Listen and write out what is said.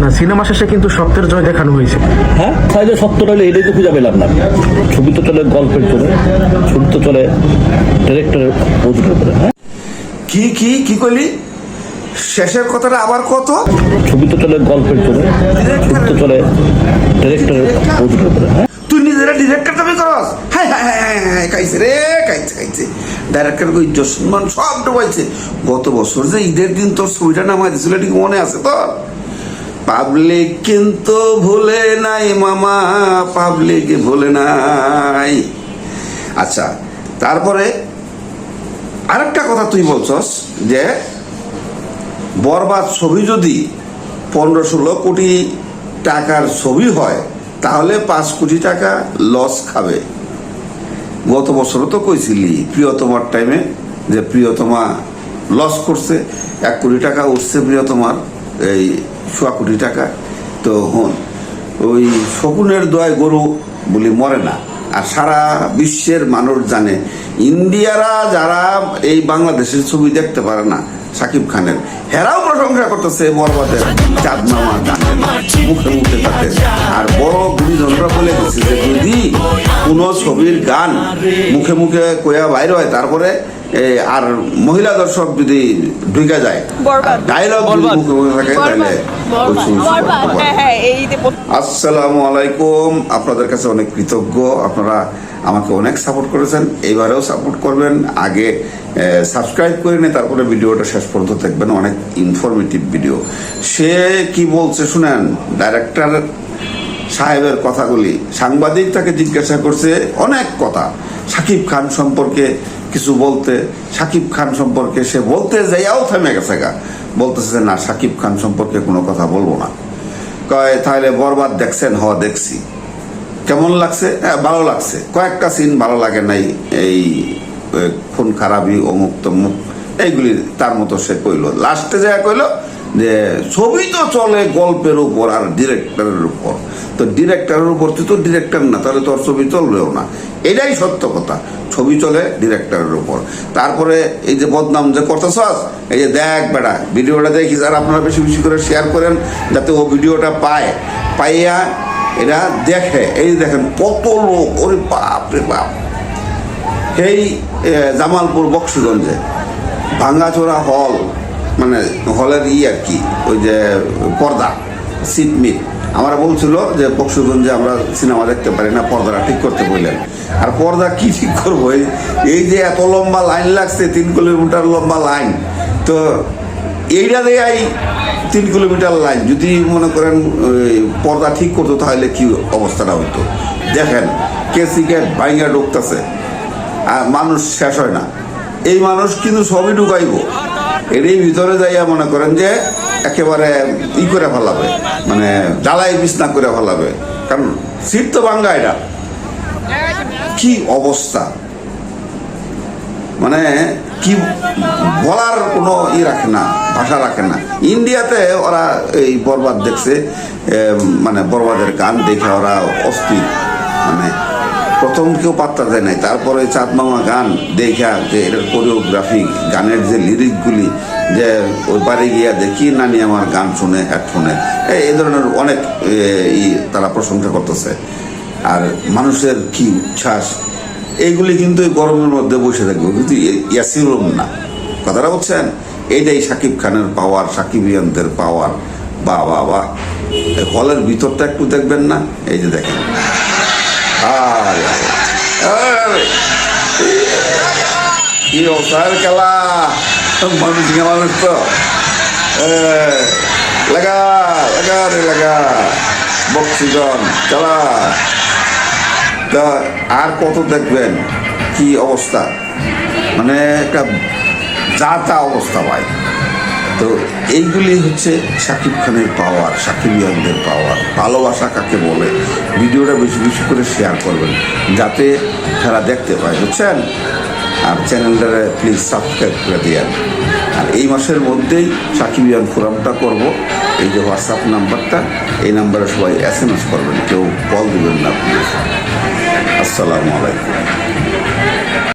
না সিনেমা শেষে কিন্তু সত্যের জয় দেখানো হয়েছে। হ্যাঁ? তাহলে সত্য রইলে এটাই তো খুঁজে পেলাম না। ছবি তো চলে গল্পের চলে ছবি তো চলে ডিরেক্টরের হ্যাঁ? কি কি কি করলি শেষের কথাটা আবার কত ছবি তো চলে গল্পের চলে ছবি তো চলে ডিরেক্টরের হ্যাঁ? তুই নিজেরা ডিরেক্টর দাবি করস। হাই হাই হাই হাই হাই খাইছে রে খাইছে খাইছে। ডাইরেক্টর কই সম্মান সব ডুবাইছে গত বছর যে ঈদের দিন তোর ছবিটা নামাই দিছিল এটা কি মনে আছে তোর? পাবলিক কিন্তু ভুলে নাই মামা, পাবলিক ভুলে নাই। আচ্ছা তারপরে আরেকটা কথা তুই বলছস যে, বরবাদ ছবি যদি পনেরো ষোলো কোটি টাকার ছবি হয়, তাহলে পাঁচ কোটি টাকা লস খাবে। গত বছরও তো কইছিলি, প্রিয়তমার টাইমে যে প্রিয়তমা লস করছে, এক কোটি টাকা উঠছে প্রিয়তমার। এই সোয়া কোটি টাকা, তো হন, ওই শকুনের দোয়ায় গরু বলি মরে না। আর সারা বিশ্বের মানুষ জানে, ইন্ডিয়ারা যারা এই বাংলাদেশের ছবি দেখতে পারে না সাকিব খানের। হেরাও প্রশংসা করতেছে বরবাদের চাঁদ মামা গানের মুখে মুখে তাদের আর বড় গুরুজনরা বলে গেছে যে যদি কোনো ছবির গান মুখে মুখে কয়া বাইর হয় তারপরে আর মহিলা দর্শক যদি ঢুকে যায়। ডায়লগ মুখে মুখে থাকে তাহলে। হ্যাঁ হ্যাঁ আসসালামু আলাইকুম। আপনাদের কাছে অনেক কৃতজ্ঞ। আপনারা আমাকে অনেক সাপোর্ট করেছেন। এইবারেও সাপোর্ট করবেন। আগে সাবস্ক্রাইব করে নিয়ে তারপরে ভিডিওটা শেষ পর্যন্ত দেখবেন, অনেক ইনফরমেটিভ ভিডিও সে কি বলছে শুনেন? ডাইরেক্টর সাহেবের কথাগুলি। সাংবাদিক তাকে জিজ্ঞাসা করছে অনেক কথা। সাকিব খান সম্পর্কে কিছু বলতে। সাকিব খান সম্পর্কে সে বলতে যাইয়াও থেমে গেছে গা। বলতেছে না, সাকিব খান সম্পর্কে কোনো কথা বলব না। কয় তাহলে বরবাদ দেখছেন? হ, দেখছি। কেমন লাগছে? হ্যাঁ ভালো লাগছে। কয়েকটা সিন ভালো লাগে নাই। এই খুন খারাপি, অমুক তমুক। এইগুলি তার মতো সে কইলো। লাস্টে যা কইলো যে ছবি তো চলে গল্পের উপর আর ডিরেক্টরের উপর। তো ডিরেক্টরের উপর তুই তো ডিরেক্টর না তাহলে তোর ছবি চলবেও না। এটাই সত্য কথা ছবি চলে ডিরেক্টরের উপর। তারপরে এই যে বদনাম যে করতেছ এই যে দেখ বেড়া ভিডিওটা দেখি আর আপনারা বেশি বেশি করে শেয়ার করেন যাতে ও ভিডিওটা পায়। পাইয়া এরা দেখে। এই দেখেন কত লোক ওরে বাপ। রে বাপ এ, জামালপুর বক্সিগঞ্জে ভাঙ্গাচোরা হল মানে হলের ই আর কি, ওই যে পর্দা সিটমিট আমরা বলছিল যে বক্সিগঞ্জে আমরা সিনেমা দেখতে পারি না, পর্দাটা ঠিক করতে বললেন। আর পর্দা কি ঠিক করব? এই- যে এত লম্বা লাইন লাগছে, তিন কিলোমিটার লম্বা লাইন। তো এইটা দেয়াই তিন কিলোমিটার লাইন। যদি মনে করেন পর্দা ঠিক করতো, তাহলে কি অবস্থাটা হইতো? দেখেন কে সিগারেট বাইঙ্গা ঢুকতেছে, আর মানুষ শেষ হয় না। এই মানুষ কিন্তু সবই ঢুকাইব। এরই ভিতরে যাইয়া মনে করেন যে একেবারে ই করে ফেলাবে মানে জ্বালাই বিছনা করে ফেলাবে। কারণ সিট তো ভাঙ্গা এটা। কি অবস্থা? মানে কি বলার কোনো ই রাখে না, ভাষা রাখে না। ইন্ডিয়াতে ওরা এই বরবাদ দেখছে মানে বরবাদের গান দেখে ওরা অস্থির মানে প্রথম কেউ পাত্তা দেয় নাই। তারপরে চাঁদ মামা গান দেখা যে এটার কোরিওগ্রাফি গানের যে লিরিকগুলি যে ওই বাড়ি গিয়া দেখি নানি আমার গান শুনে হেডফোনে এই ধরনের অনেক তারা প্রশংসা করতেছে। আর মানুষের কি উচ্ছ্বাস, এইগুলি কিন্তু এই গরমের মধ্যে বসে থাকবে। কিন্তু ইয়াসি রুম না। কথাটা বলছেন, এইটাই সাকিব খানের পাওয়ার সাকিবিয়ানদের পাওয়ার বা বা বা হলের ভিতরটা একটু দেখবেন না, এই যে দেখেন। কি অবস্থার খেলা মানুষ মানুষ তো লাগা লাগা রে লাগা বক্সিজন চালা তা আর কত দেখবেন কি অবস্থা মানে একটা যা তা অবস্থা ভাই তো এইগুলি হচ্ছে শাকিব খানের পাওয়ার সাকিবিয়ানদের পাওয়ার। ভালোবাসা কাকে বলে? ভিডিওটা বেশি বেশি করে শেয়ার করবেন, যাতে তারা দেখতে পায়, বুঝছেন? আর চ্যানেলটারে প্লিজ সাবস্ক্রাইব করে দিয়েন। আর এই মাসের মধ্যেই সাকিবিয়ান ফোরামটা করব। এই যে হোয়াটসঅ্যাপ নাম্বারটা, এই নাম্বারে সবাই এস এম এস করবেন, কেউ কল দেবেন না প্লিজ আসসালামু আলাইকুম।